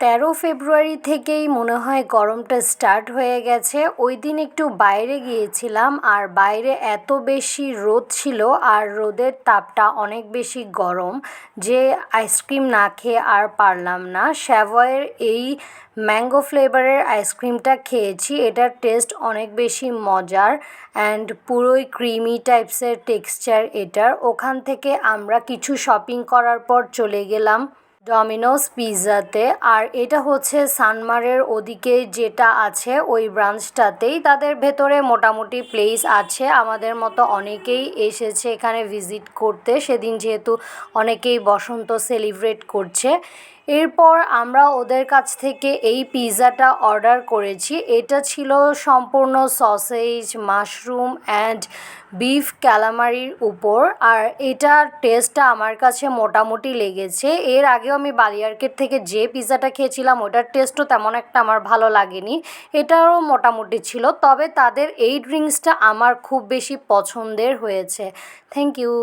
তেরো ফেব্রুয়ারি থেকেই মনে হয় গরমটা স্টার্ট হয়ে গেছে। ওই দিন একটু বাইরে গিয়েছিলাম, আর বাইরে এত বেশি রোদ ছিল, আর রোদের তাপটা অনেক বেশি গরম যে আইসক্রিম না খেয়ে আর পারলাম না। শ্যাভয়ের এই ম্যাঙ্গো ফ্লেভারের আইসক্রিমটা খেয়েছি, এটার টেস্ট অনেক বেশি মজার অ্যান্ড পুরোই ক্রিমি টাইপসের টেক্সচার এটার। ওখান থেকে আমরা কিছু শপিং করার পর চলে গেলাম। ডমিনোস পিৎজাতে আর এটা হচ্ছে সানমারের ওদিকে যেটা আছে, ওই ব্রাঞ্চটাতেই তাদের ভেতরে মোটামুটি প্লেস আছে। আমাদের মতো অনেকেই এসেছে এখানে ভিজিট করতে। সেদিন যেহেতু অনেকেই বসন্ত সেলিব্রেট করছে। এরপর আমরা ওদের কাছ থেকে এই পিৎজাটা অর্ডার করেছি। এটা ছিল সম্পূর্ণ সসেজ, মাশরুম অ্যান্ড বিফ ক্যালামারির উপর। আর এটার টেস্টটা আমার কাছে মোটামুটি লেগেছে। এর আগেও আমি বালিয়ার্কেট থেকে যে পিৎজাটা খেয়েছিলাম, ওটার টেস্টও তেমন একটা আমার ভালো লাগেনি। এটারও মোটামুটি ছিল। তবে তাদের এই ড্রিঙ্কসটা আমার খুব বেশি পছন্দের হয়েছে। Thank you